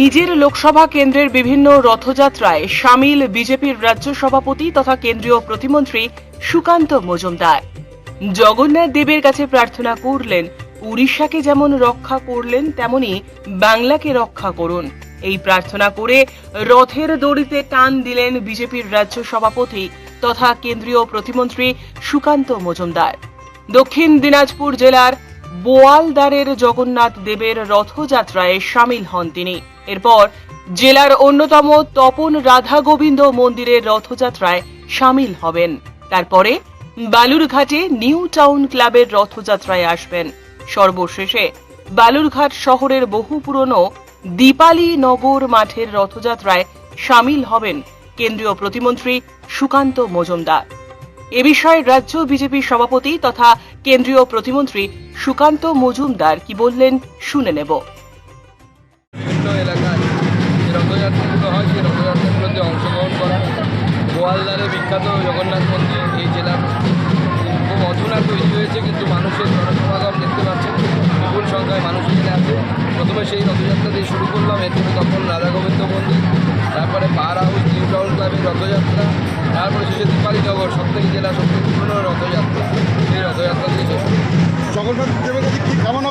নিজের লোকসভা কেন্দ্রের বিভিন্ন রথযাত্রায় সামিল বিজেপির রাজ্য সভাপতি তথা কেন্দ্রীয় প্রতিমন্ত্রী সুকান্ত মজুমদার। জগন্নাথ দেবের কাছে প্রার্থনা করলেন, উড়িষ্যাকে যেমন রক্ষা করলেন, তেমনি বাংলাকে রক্ষা করুন। এই প্রার্থনা করে রথের দড়িতে টান দিলেন বিজেপির রাজ্য সভাপতি তথা কেন্দ্রীয় প্রতিমন্ত্রী সুকান্ত মজুমদার। দক্ষিণ দিনাজপুর জেলার বোয়ালদারের জগন্নাথ দেবের রথযাত্রায় সামিল হন তিনি। এরপর জেলার অন্যতম তপন রাধা গোবিন্দ মন্দিরের রথযাত্রায় সামিল হবেন। তারপরে বালুরঘাটে নিউ টাউন ক্লাবের রথযাত্রায় আসবেন। সর্বশেষে বালুরঘাট শহরের বহু পুরনো দীপালি নগর মাঠের রথযাত্রায় সামিল হবেন কেন্দ্রীয় প্রতিমন্ত্রী সুকান্ত মজুমদার। এ বিষয়ে রাজ্য বিজেপি সভাপতি তথা কেন্দ্রীয় প্রতিমন্ত্রী সুকান্ত মজুমদার কি বললেন শুনে নেব। রথযাত্রাগুলো হয়, সেই রথযাত্রাগুলোতে অংশগ্রহণ করা। গোয়ালদারে বিখ্যাত জগন্নাথ মন্দির, এই জেলার খুব অধুনা তৈরি হয়েছে, কিন্তু মানুষের জনসমাগম দেখতে পাচ্ছেন। বিপুল সংখ্যায় মানুষ এখানে আছে প্রথমে সেই রথযাত্রা দিয়ে শুরু করলাম এরপরে তখন রাধা গোবিন্দ মন্দির, তারপরে পাহাড় হাউস নিউ টাউন ক্লাবের রথযাত্রা, তারপরে শেষে দীপালীনগর সপ্তাহী জেলা সবথেকে পুরনো রথযাত্রা। সেই রথযাত্রা দিয়ে। জগন্নাথ দেবের কাছে কি কামনা